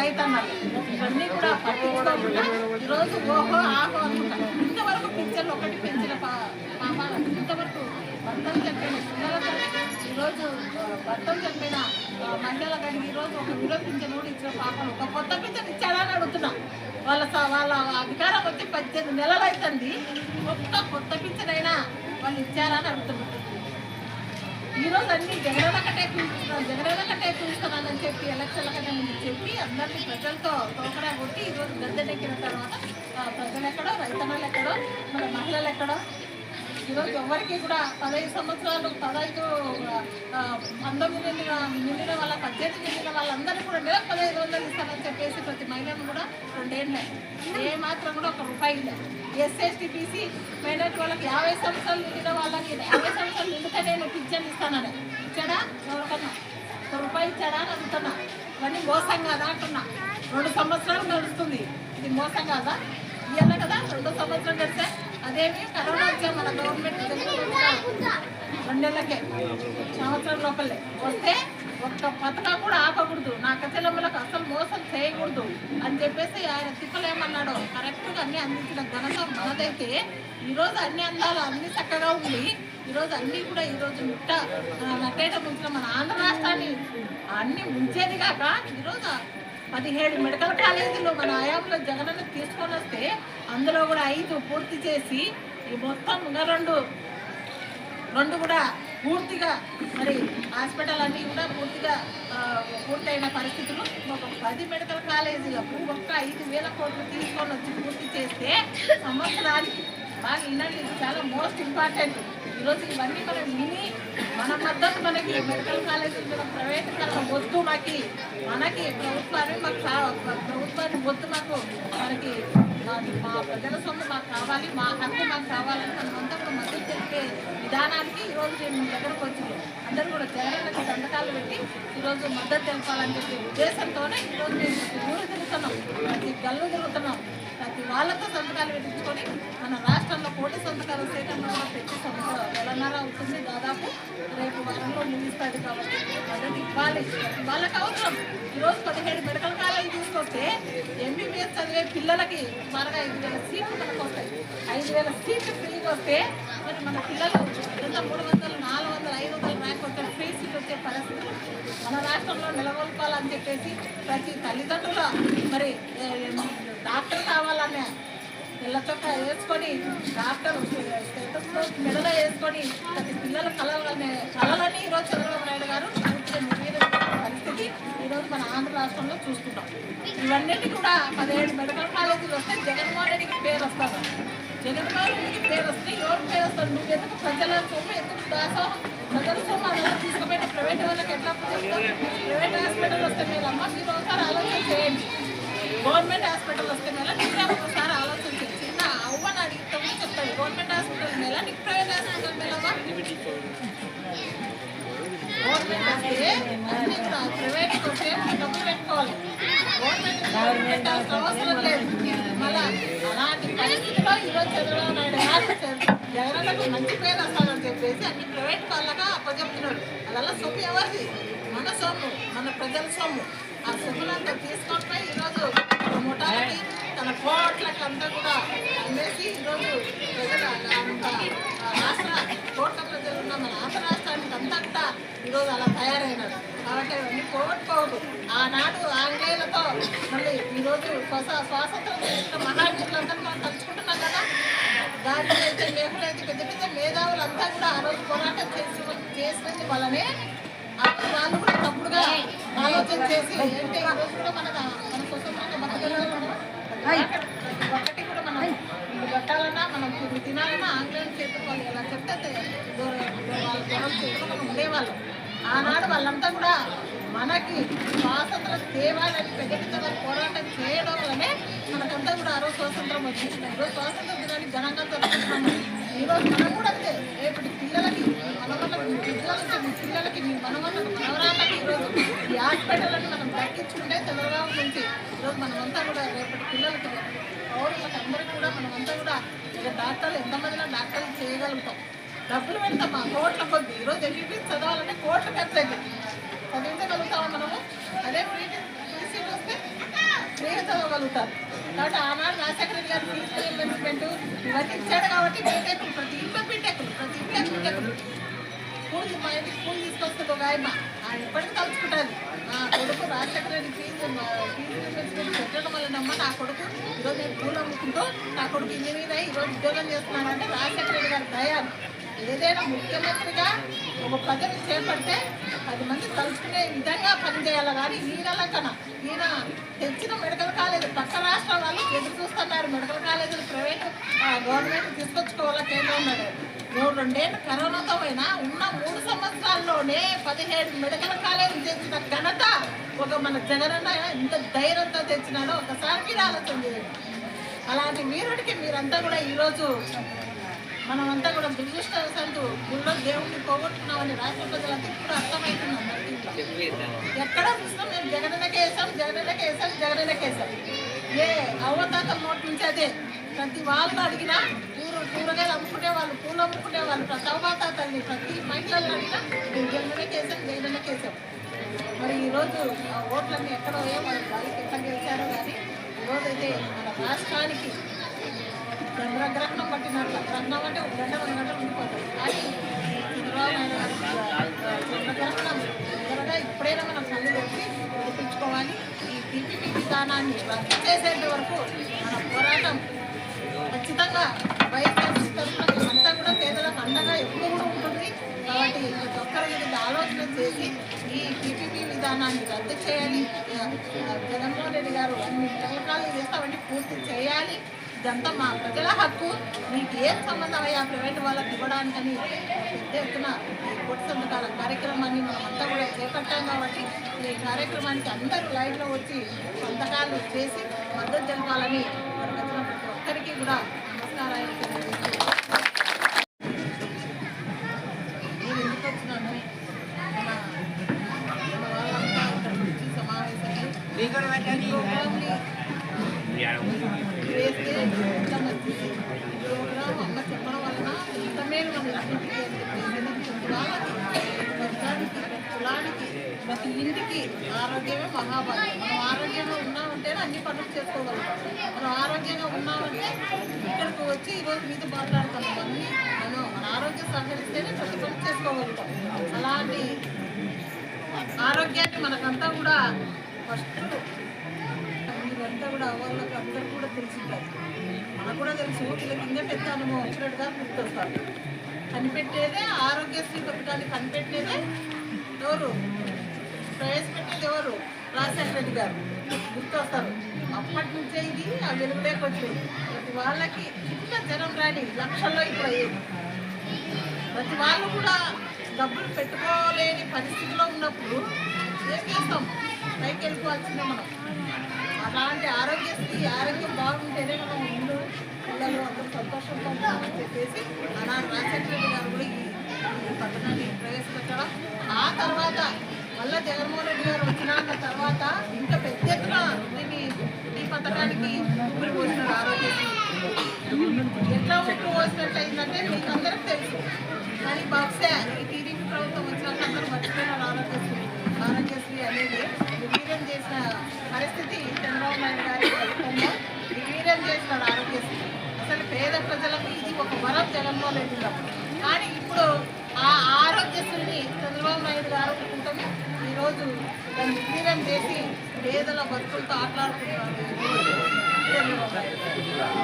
రైతన్నలు ఇవన్నీ కూడా పట్టించుకోకుండా ఈరోజు ఓహో ఆహో అనుకుంటారు ఇంతవరకు పింఛన్లు ఒకటి పెంచిన పాపాలు. ఇంతవరకు భర్తలు చెప్పిన పిల్లలతో ఈరోజు భర్తలు చెప్పిన మహిళల కానీ ఈరోజు ఒక విడో పింఛన్ కూడా ఇచ్చిన పాపాలు ఒక కొత్త పింఛన్ ఇచ్చాడా అని అడుగుతున్నా. వాళ్ళ స- వాళ్ళ అధికారం వచ్చి పద్దెనిమిది నెలలు అవుతుంది. ఒక్క కొత్త పింఛన్ అయినా వాళ్ళు ఇచ్చారా అని అడుగుతున్నారు ఈరోజు రోజు అన్ని జగనన్న కట్టే కూర్చున్నాను జగనన్న కట్టే చూపిస్తున్నానని చెప్పి ఎలక్షన్ల కంటే ముందు చెప్పి అందరినీ ప్రజలతో తోకడా కొట్టి ఈ రోజు గద్దెనెక్కిన తర్వాత ప్రజలు ఎక్కడో రైతన్నలు ఎక్కడో మన మహిళలు ఎక్కడో ఈరోజు ఎవరికి కూడా పదహైదు సంవత్సరాలు పదహైదు ఆ, పంతొమ్మిది నిండిన నిండిన వాళ్ళ పద్దెనిమిది నిండిన వాళ్ళందరూ కూడా నెలకు పదహైదు వందలు ఇస్తారని చెప్పేసి ప్రతి మహిళను కూడా రెండేళ్ళు ఏ మాత్రం కూడా ఒక రూపాయి లేదు ఎస్ఎస్టీ బీసీ మైనార్టీ వాళ్ళకి యాభై సంవత్సరాలు నిండిన వాళ్ళకి యాభై సంవత్సరాలు నిండితే నేను పింఛన్ ఇస్తానని. ఇచ్చాడా? ఎవరికన్నా? ఒక రూపాయి ఇచ్చాడా అని అడుగుతున్నా. ఇవన్నీ మోసం కాదా అంటున్నా. రెండు సంవత్సరాలు నడుస్తుంది. ఇది మోసం కాదా? ఇవ్వాలి కదా రెండు సంవత్సరం నడిస్తే అదేమి కరోనా వచ్చే మన గవర్నమెంట్ రెండేళ్ళకే సంవత్సరం లోపలే. వస్తే ఒక్క పథకం కూడా ఆపకూడదు. నా కచెలమ్మలకు అసలు మోసం చేయకూడదు అని చెప్పేసి ఆయన తిప్పలేమన్నాడు. అన్ని అందించిన ఘనత మనదైతే ఈరోజు అన్ని అందాలు అన్ని చక్కగా ఉంది ఈరోజు అన్నీ కూడా ఈరోజు ముట్ట నట్టేట ముంచిన మన ఆంధ్ర రాష్ట్రాన్ని అన్ని ఉంచేది కాక ఈరోజు పదిహేడు మెడికల్ కాలేజీలు మన ఆయాంలో జగనన్న తీసుకొని వస్తే అందులో కూడా ఐదు పూర్తి చేసి ఈ మొత్తం ఇంకా రెండు రెండు కూడా పూర్తిగా మరి హాస్పిటల్ అన్నీ కూడా పూర్తిగా పూర్తయిన పరిస్థితులు. ఒక పది మెడికల్ కాలేజీలో ఒక్క ఐదు వేల కోట్లు తీసుకొని వచ్చి పూర్తి చేస్తే సంవత్సరానికి బాగా వినండి చాలా మోస్ట్ ఇంపార్టెంట్. ఈరోజు ఇవన్నీ మనం విని మన మద్దతు మనకి మెడికల్ కాలేజీలు మీద ప్రైవేటీకరణ వద్దు మాకి. మనకి ప్రభుత్వాన్ని మాకు ప్రభుత్వాన్ని వద్దు మాకు. మనకి మా- మా ప్రజల సొమ్ము మాకు కావాలి మా హక్కు మాకు కావాలని మనమంతా కూడా మద్దతు తెలిపే విధానానికి ఈరోజు మేము మీ దగ్గరకు వచ్చింది అందరూ కూడా జగనన్నకి సంతకాలు పెట్టి ఈరోజు మద్దతు తెలపాలని చెప్పి ఉద్దేశంతోనే ఈరోజు మేము ఊరు తిరుగుతున్నాం. ప్రతి గల్లు తిరుగుతున్నాం. ప్రతి వాళ్ళతో సంతకాలు పెట్టించుకొని మన రాష్ట్రంలో కోటి సంతకాలు సేకరణ పెట్టి సంవత్సరం నెలన్నర అవుతుంది దాదాపు. రేపు వారంలో ముగిస్తుంది కాబట్టి మద్దతు ఇవ్వాలి. వాళ్ళకి అవసరం. ఈరోజు పదిహేడు మెడికల్ కాలేజీ తీసుకొస్తే ఎంబీబీఎస్ చదివే పిల్లలకి త్వరగా ఐదు వేల సీట్లు మనకు వస్తాయి. ఐదు వేల సీట్లు ఫ్రీగా వస్తే మరి మన పిల్లలు ఎంత మూడు వందలు నాలుగు వందలు ఐదు వందలు ర్యాంక్ వస్తే ఫ్రీ సీట్ వచ్చే పరిస్థితి. మన రాష్ట్రంలో నెలకొల్పాలని చెప్పేసి ప్రతి తల్లిదండ్రుల మరి డాక్టర్ కావాలనే తెల్ల వేసుకొని డాక్టర్ స్టెటోస్కోప్ మెడలో వేసుకొని ప్రతి పిల్లల కళలనే కళలని ఈరోజు చంద్రబాబు నాయుడు గారు పరిస్థితి ఈరోజు మన ఆంధ్ర రాష్ట్రంలో చూస్తున్నాం. ఇవన్నిటి కూడా పదిహేడు మెడికల్ కాలేజీలు వస్తే జగన్మోహన్ రెడ్డికి పేరు వస్తారు జగన్మోహన్ రెడ్డికి పేరు వస్తే ఎవరికి పేరు వస్తారు? నువ్వు ఎందుకు ప్రజల సొమ్ము ఎందుకు దాసోహం ప్రజల సొమ్ము తీసుకుపోయిన ప్రైవేట్ వాళ్ళకి ఎట్లా ప్రైవేట్ హాస్పిటల్ వస్తే మీరు అమ్మ మీరు ఒకసారి ఆలోచన చేయండి గవర్నమెంట్ హాస్పిటల్ వస్తే మేళ నీకు ఒకసారి ఆలోచన చేయి చిన్న అవ్వని అడిగితే చెప్తాడు గవర్నమెంట్ హాస్పిటల్ మేళ నీకు ప్రైవేట్ హాస్పిటల్ మేళవా ప్రైవేట్ కోసం డబ్బులు పెట్టుకోవాలి. గవర్నమెంట్ అవసరం లేదు మళ్ళా అలాంటి పరిస్థితిలో ఈరోజు చంద్రబాబు నాయుడు గారు జగనన్నకు మంచి పేరు వస్తానని చెప్పేసి అన్ని ప్రైవేట్ వాళ్ళగా అప్పచెప్తున్నాడు అదల్లా సొమ్ము ఎవరిది? మన సొమ్ము మన ప్రజల సొమ్ము. ఆ సొమ్ములంతా తీసుకొని పోయి ఈరోజు తన ముఠాలకి తన కోట్లకి అంతా కూడా అమ్మేసి ఈరోజు ప్రజల ఆ రాష్ట్ర కోట్ల ప్రజలు ఉన్న మన ఆంధ్ర రాష్ట్రానికి అంతటా ఈరోజు అలా తయారైనారు. కాబట్టి అవన్నీ పోగొట్టుకోవద్దు ఆనాడు ఆంగ్లేయులతో మళ్ళీ ఈరోజు స్వస స్వాతంత్రం చేసిన మహావీరులందరూ మనం తలుచుకుంటున్నాం కదా. గాంధీ అయితే నెహ్రూ అయితే పెద్ద పెద్ద మేధావులంతా కూడా ఆ రోజు పోరాటం చేసి చేసినందు వల్లనే వాళ్ళు కూడా తప్పుడుగా ఆలోచన చేసి అంటే ఈ రోజు కూడా మన మన స్వతంత్రంగా ఒక్కటి కూడా మనం ఇల్లు కట్టాలన్నా మనం తిని తినాలన్నా ఆంగ్లేయులు చేతుకోవాలి ఎలా చెప్తే వాళ్ళ ఉండేవాళ్ళం. ఆనాడు వాళ్ళంతా కూడా మనకి స్వాతంత్ర తేవాలని పెద్ద పోరాటం చేయడం వల్లనే మనకంతా కూడా ఆ రోజు స్వాతంత్రం వచ్చింది. ఈరోజు స్వాతంత్ర దినాన్ని ఘనంగా జరుపుకుంటున్నాము ఈరోజు మనం కూడా అంతే. రేపటి పిల్లలకి మన పిల్లలకి మీ పిల్లలకి మీ మనవాళ్ళకి మనవరాళ్ళకి ఈరోజు ఈ హాస్పిటల్ని మనం దక్కించుకుంటే తెలంగాణ నుంచి ఈరోజు మనమంతా కూడా రేపటి పిల్లలకి రేపటి పౌరులకు అందరికీ కూడా మనమంతా కూడా ఇక డాక్టర్లు ఎంతమందిలో డాక్టర్లు చేయగలుగుతాం. డబ్బులు పెడతామా కోట్ల కొద్ది ఈరోజు ఎంబీబీఎస్ చదవాలంటే కోట్లు ఖర్చు అవుతుంది చదివించగలుగుతామా మనము అదే ఫ్రీ ఫ్రీ సీట్ వస్తే చదువుతారు. కాబట్టి ఆనాడు రాజశేఖర రెడ్డి గారు ఫీజు రియంబర్స్మెంట్ ఇవన్నీ ఇచ్చాడు కాబట్టి బీటెక్లు ప్రతి ఇంట్లో బీటెక్లు ప్రతి ఇంట్లో బీటెక్లు స్కూల్ మా ఇంటికి స్కూల్ తీసుకొస్తుంది ఒక ఆయన ఆయన ఇప్పటికీ తలుచుకుంటాను నా కొడుకు Rajasekhara Reddy fees fees reimbursement పెట్టడం వల్లనమ్మ నా కొడుకు ఈరోజు నేను పూలు అమ్ముకుంటూ నా కొడుకు ఇంజనీర్ అయ్యి ఈరోజు ఉద్యోగం చేస్తున్నాడంటే రాజశేఖర రెడ్డి గారి దయాలు ఏదైనా ముఖ్యమంత్రిగా ఒక పదవి చేపడితే పది మంది కలుసుకునే విధంగా పనిచేయాలి కానీ ఈయనల కన్నా ఈయన తెచ్చిన మెడికల్ కాలేజ్ పక్క రాష్ట్రాల వాళ్ళు ఎదురు చూస్తున్నారు. మెడికల్ కాలేజీలు ప్రైవేట్ గవర్నమెంట్ తీసుకొచ్చుకోవాలా కేంద్రం మూడు రెండేళ్ళు కరోనాతో అయినా ఉన్న మూడు సంవత్సరాల్లోనే పదిహేడు మెడికల్ కాలేజ్ తెచ్చిన ఘనత ఒక మన జగనన్న ఇంత ధైర్యంతో తెచ్చినాడో ఒకసారి మీరు ఆలోచన చేయండి. అలాంటి వీరుడికి మీరంతా కూడా ఈరోజు మనమంతా కూడా దుర్దృష్ట సంతు గుళ్ళో దేవుడిని పోగొట్టుకున్నామని రాష్ట్ర ప్రజలంతా ఇప్పుడు అర్థమవుతుంది అందరికీ ఎక్కడ చూస్తాం మేము జగనన్నకే వేసాం జగనన్నకే వేసాం జగనన్నకే వేసాం ఏ అవతాత నోటి నుంచి అదే. ప్రతి వాళ్ళు అడిగినా కూర కూరగాయలు అమ్ముకునే వాళ్ళు పూలు అమ్ముకునే వాళ్ళు ప్రతి అవతాతల్ని ప్రతి మహిళలు అడిగినా మేము జగనన్నకే వేసాం జగనన్నకే వేసాం మరి ఈరోజు ఓట్లన్నీ ఎక్కడో ఏ వాళ్ళకి ఎక్కడ గెలిచారో కానీ ఈరోజైతే మన రాష్ట్రానికి చంద్రగ్రహణం పట్టినట్ల. గ్రహణం అంటే ఒక గంట రెండు గంటలు ఉండిపోతుంది కానీ చంద్రబాబు నాయుడు చంద్రగ్రహణం త్వరగా ఇప్పుడైనా మనం కళ్ళు పెట్టి నడిపించుకోవాలి ఈ పిపిపి విధానాన్ని రద్దు చేసేంత వరకు మన పోరాటం ఖచ్చితంగా వైఎస్ఆర్ తరఫున అంతా కూడా పేదలకు అండగా ఎక్కువ కూడా ఉంటుంది. కాబట్టి ప్రతి ఒక్కరు ఇది ఆలోచన చేసి ఈ పిపిపి విధానాన్ని రద్దు చేయాలి. జగన్మోహన్ రెడ్డి గారు అన్ని పథకాలు చేస్తామంటే పూర్తి చేయాలి. ఇదంతా మా ప్రజల హక్కు. మీకు ఏం సంబంధం అయ్యా? ప్రైవేట్ వాళ్ళకి ఇవ్వడానికని పెద్ద ఎత్తున ఈ కోటి సంతకాల కార్యక్రమాన్ని మనం అంతా కూడా చేపట్టాం కాబట్టి ఈ కార్యక్రమానికి అందరూ లైట్లో వచ్చి సంతకాలు చేసి మద్దతు జరపాలని వచ్చిన ప్రతి ఒక్కరికి కూడా నమస్కారాలు. తెలియజేస్తూ ఆరోగ్యమే మహాభాగ్యం. మనం ఆరోగ్యంగా ఉన్నామంటేనే అన్ని పనులు చేసుకోగలుగుతాం. మనం ఆరోగ్యంగా ఉన్నామంటే ఇక్కడికి వచ్చి ఈరోజు మీతో మాట్లాడుతున్నాం అన్ని మనం మన ఆరోగ్యం సహకరిస్తేనే ప్రతి పని చేసుకోగలుగుతాం. అలాంటి ఆరోగ్యాన్ని మనకంతా కూడా ఫస్ట్ మీరంతా కూడా వాళ్ళకి అందరూ కూడా తెలిసింటారు. మనకు కూడా తెలుసు వీళ్ళకి ఇంకా పెద్ద అనుభవం వచ్చినట్టుగా గుర్తొస్తారు కనిపెట్టేదే ఆరోగ్యశ్రీ పథకాన్ని కనిపెట్టేదే ఎవరు? ప్రవేశపెట్టేది ఎవరు రాజశేఖర రెడ్డి గారు. గుర్తొస్తారు. అప్పటి నుంచే ఇది ఆ వెలుగులోకి వచ్చింది. ప్రతి వాళ్ళకి చిన్న జనం రాని లక్షల్లో ఇప్పుడు అయ్యేది. ప్రతి వాళ్ళు కూడా డబ్బులు పెట్టుకోలేని పరిస్థితిలో ఉన్నప్పుడు ఏం చేస్తాం? పైకి వెళ్ళిపోవాల్సిందే మనం. అలాంటి ఆరోగ్యశ్రీ ఆరోగ్యం బాగుంటేనే మనం ఇల్లు పిల్లలు అందరూ సంతోషంగా ఉంటామని చెప్పేసి అలా రాజశేఖర రెడ్డి గారు కూడా ఈ ఈ పథకాన్ని ప్రవేశపెట్టడం. ఆ తర్వాత మళ్ళా జగన్మోహన్ రెడ్డి గారు వచ్చిన తర్వాత ఇంకా పెద్ద ఎత్తున దీన్ని ఈ పథకానికి ఊపిరి పోసినారు ఆరోగ్యశ్రీ. ఎట్లా ఊపిరి పోసినట్టు అయిందంటే మీకు అందరికి తెలుసు. కానీ బహుశా ఈ టీడీపీ ప్రభుత్వం వచ్చినాక అందరూ మర్చిపోయినారు ఆరోగ్యశ్రీ. ఆరోగ్యశ్రీ అనేది నిర్వీర్యం చేసిన పరిస్థితి చంద్రబాబు నాయుడు గారి ప్రభుత్వంలో నిర్వీర్యం ఆరోగ్యశ్రీ. అసలు పేద ప్రజలకు ఇది ఒక వరం జగన్మోహన్ రెడ్డి గారు కానీ ఇప్పుడు ఆ ఆరోగ్యశ్రీని చంద్రబాబు ఈరోజు దాన్ని నిర్వీర్యం చేసి పేదల బతుకులతో ఆటలాడుకుంటున్నారు.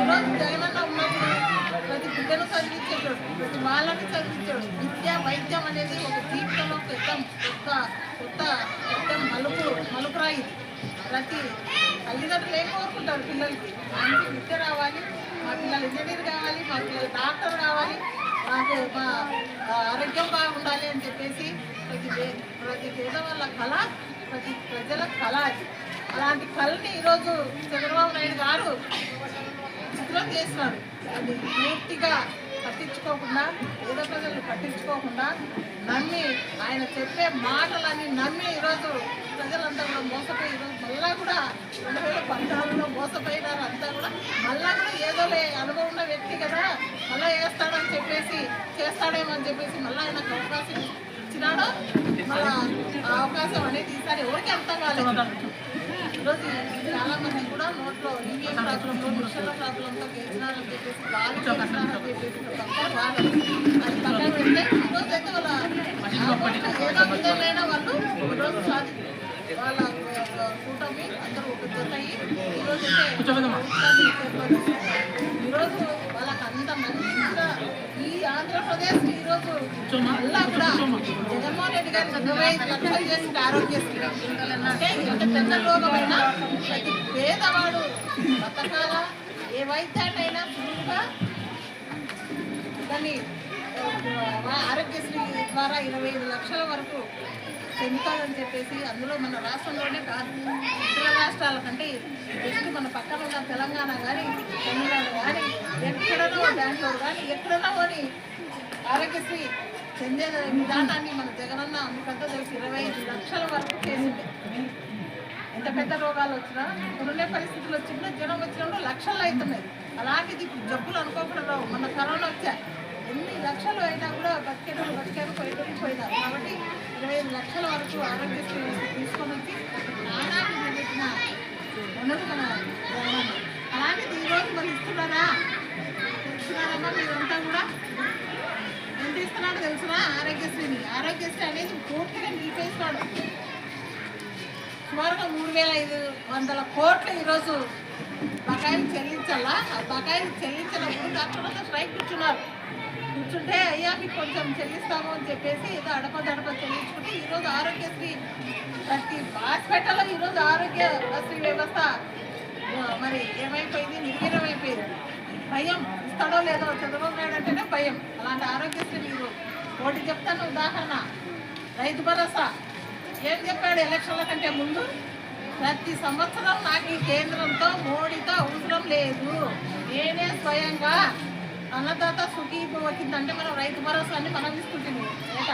ఈరోజు జగనన్న ఉన్నప్పుడు ప్రతి బిడ్డను చదివించేటోడు ప్రతి వాళ్ళని చదివించాడు విద్య వైద్యం అనేది ఒక జీవితంలో పెద్ద కొత్త కొత్త పెద్ద మలుపు మలుపురాయి ప్రతి తల్లిదండ్రులు ఏం కోరుకుంటారు పిల్లలకి? మంచి విద్య రావాలి మా పిల్లలు ఇంజనీర్ కావాలి మా పిల్లలు డాక్టర్ కావాలి మాకు మా ఆరోగ్యం బాగుండాలి అని చెప్పేసి ప్రతి ప్రతి పేదవాళ్ళ కళ ప్రతి ప్రజల కళ అది. అలాంటి కళని ఈరోజు చంద్రబాబు నాయుడు గారు చిత్రం చేసినారు అది పూర్తిగా పట్టించుకోకుండా పేద ప్రజలను పట్టించుకోకుండా నమ్మి ఆయన చెప్పే మాటలని నమ్మి ఈరోజు ప్రజలంతా కూడా మోసపోయి ఈరోజు మళ్ళా కూడా రెండు వేల పద్నాలుగులో మోసపోయినారు అంతా కూడా. మళ్ళా కూడా ఏదోలే అనుభవం ఉన్న వ్యక్తి కదా మళ్ళీ వేస్తాడని చెప్పేసి చేస్తాడేమో అని చెప్పేసి మళ్ళీ ఆయనకు అవకాశం ఇచ్చినాడో మళ్ళా అవకాశం అనేది ఈసారి ఎవరికి అర్థం కాలేదు. ఈరోజు చాలా మంది కూడా నోట్లో ఈవీఎం ప్రాబ్లంలో మిషన్ల ప్రాబ్లంతో గెలిచినారని చెప్పేసి వాళ్ళు గెలిచినారని చెప్పేసి ఒక బాధ అది పక్కన పెడితే ఈరోజు అయితే వాళ్ళ ఏదో ఈరోజు సాధి వాళ్ళ కూటమి అందరూ ఒక జత అయ్యి ఈరోజు ఈరోజు వాళ్ళకి అంత మంచిగా ఈ ఆంధ్రప్రదేశ్ ఈరోజు మళ్ళా కూడా జగన్మోహన్ రెడ్డి గారు ఇరవై ఐదు లక్షలు ఆరోగ్యశ్రీ. అంటే ఎంత పెద్ద రోగమైనా ప్రతి పేదవాడు బతకాల? ఏ వైద్యాన్నైనా సులువుగా దాన్ని ఆరోగ్యశ్రీ ద్వారా ఇరవై ఐదు లక్షల వరకు పెంచాలని చెప్పేసి అందులో మన రాష్ట్రంలోనే కాదు ఇతర రాష్ట్రాల కంటే జస్ట్ మన పక్కన ఉన్న తెలంగాణ కానీ తమిళనాడు కానీ ఎక్కడనో బెంగళూరు కానీ ఎక్కడనో అని ఆరోగ్యశ్రీ చెందే విధానాన్ని మన జగనన్న. అందుకంటే తెలిసి ఇరవై ఐదు లక్షల వరకు చేసింది ఎంత పెద్ద రోగాలు వచ్చినా ఇప్పుడుండే పరిస్థితులు వచ్చినా జ్వరం వచ్చినప్పుడు లక్షలు అవుతున్నాయి. అలాంటిది జబ్బులు అనుకోకుండా రావు. మన కరోనా వచ్చా. ఎన్ని లక్షలు అయినా కూడా బతికేటోళ్ళు బతికారు పోయేటోళ్ళు పోయినారు. కాబట్టి ఇరవై ఐదు లక్షల వరకు ఆరోగ్యశ్రీ తీసుకొని వచ్చి నానాన్ని నిలబెట్టిన ఉన్నది మన అలాంటిది ఈరోజు మరి ఇస్తున్నారా? ఇస్తున్నారమ్మా మీరంతా కూడా ఏం ఇస్తున్నాడో తెలుసునా? ఆరోగ్యశ్రీని. ఆరోగ్యశ్రీ అనేది పూర్తిగా నిలిపేసినాడు సుమారుగా మూడు వేల ఐదు వందల కోట్లు ఈరోజు బకాయిలు చెల్లించాలా? ఆ బకాయిలు చెల్లించినప్పుడు డాక్టర్లతో స్ట్రైక్ కూర్చున్నారు. కూర్చుంటే అయ్యా మీకు కొంచెం చెల్లిస్తాము అని చెప్పేసి ఏదో అడప దడప చెల్లించుకుంటే ఈరోజు ఆరోగ్యశ్రీ ప్రతి హాస్పిటల్లో ఈరోజు ఆరోగ్యశ్రీ వ్యవస్థ మరి ఏమైపోయింది? నిర్వీర్యమైపోయింది. భయం. ఇస్తాడో లేదో చంద్రబాబు నాయుడు అంటేనే భయం. అలాంటి ఆరోగ్యశ్రీ మీరు ఒకటి చెప్తాను ఉదాహరణ. రైతు భరోసా. ఏం చెప్పాడు ఎలక్షన్ల కంటే ముందు? ప్రతి సంవత్సరం నాకు ఈ కేంద్రంతో మోడీతో అవసరం లేదు. నేనే స్వయంగా అన్నదాత సుఖీ వచ్చిందంటే మనం రైతు భరోసాన్ని మనం ఇస్తుంటుంది ఏట?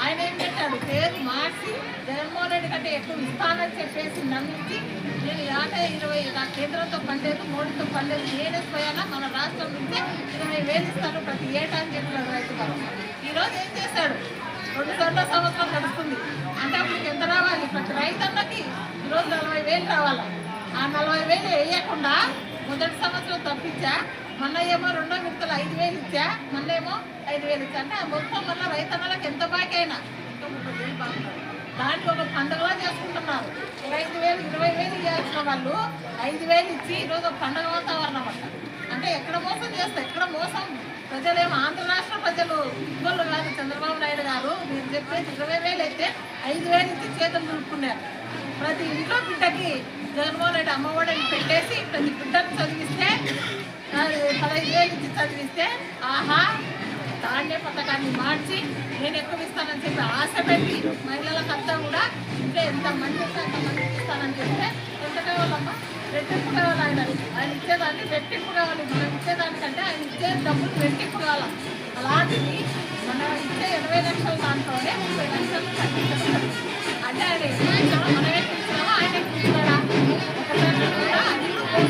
ఆయన ఏం పెట్టాడు? పేరు మార్చి జగన్మోహన్ రెడ్డి కంటే ఎక్కువ ఇస్తానని చెప్పేసి నమ్మించి నేను యాట ఇరవై నా కేంద్రంతో పండేది మోడీతో పండేది నేనే స్వయాన మన రాష్ట్రం నుంచి ఇరవై వేలు ఇస్తాను ప్రతి ఏటా అని చెప్పినాడు రైతు భరోసా. ఈరోజు ఏం చేశాడు? రెండు వందల సంవత్సరం నడుస్తుంది. అంటే అప్పుడు ఎంత రావాలి? ప్రతి రైతన్నకి ఈరోజు నలభై వేలు రావాలి? ఆ నలభై వేలు వేయకుండా మొదటి సంవత్సరం తప్పించా మొన్న ఏమో రెండో విడతలు ఐదు వేలు ఇచ్చా మొన్న ఏమో ఐదు వేలు ఇచ్చా. అంటే ఆ మొత్తం వల్ల రైతన్నలకు ఎంత బాకైనా. దాంట్లో ఒక పండుగలా చేసుకుంటున్నారు. ఇరవై ఐదు వేలు ఇరవై వేలు ఇవ్వాల్సిన వాళ్ళు ఐదు వేలు ఇచ్చి ఈరోజు ఒక పండుగ వాతావరణం అంట. అంటే ఎక్కడ మోసం చేస్తారు? ఎక్కడ మోసం? ప్రజలేమో ఆంధ్ర రాష్ట్ర ప్రజలు ఇబ్బందులు కాదు చంద్రబాబు నాయుడు గారు. మీరు చెప్పేది ఇరవై వేలు అయితే ఐదు వేలు ఇచ్చి చేతులు దులుపుకున్నారు. ప్రతి ఇంట్లో బిడ్డకి జగన్మోహన్ రెడ్డి అమ్మఒడిని పెట్టేసి ప్రతి బిడ్డను చదివిస్తే పదహైదు వేలు ఇచ్చి చదివిస్తే ఆహా ధాన్య పథకాన్ని మార్చి నేను ఎక్కువ ఇస్తానని చెప్పి ఆశ పెట్టి మహిళలకంతా కూడా ఇంట్లో ఎంత మంది ఉంటే అంత ఇస్తానని చెప్తే ఎంత కావాలమ్మా రెట్టింపు కావాలి ఆయన ఆయన ఇచ్చేదాన్ని రెట్టింపు కావాలి మనం ఇచ్చేదానికంటే ఆయన ఇచ్చే డబ్బులు రెట్టింపు కావాలి అలాంటిది మనం ఇచ్చే ఇరవై లక్షల దాంట్లోనే ముప్పై లక్షలు తగ్గించడం అంటే ఆయన ఎక్కువ మనం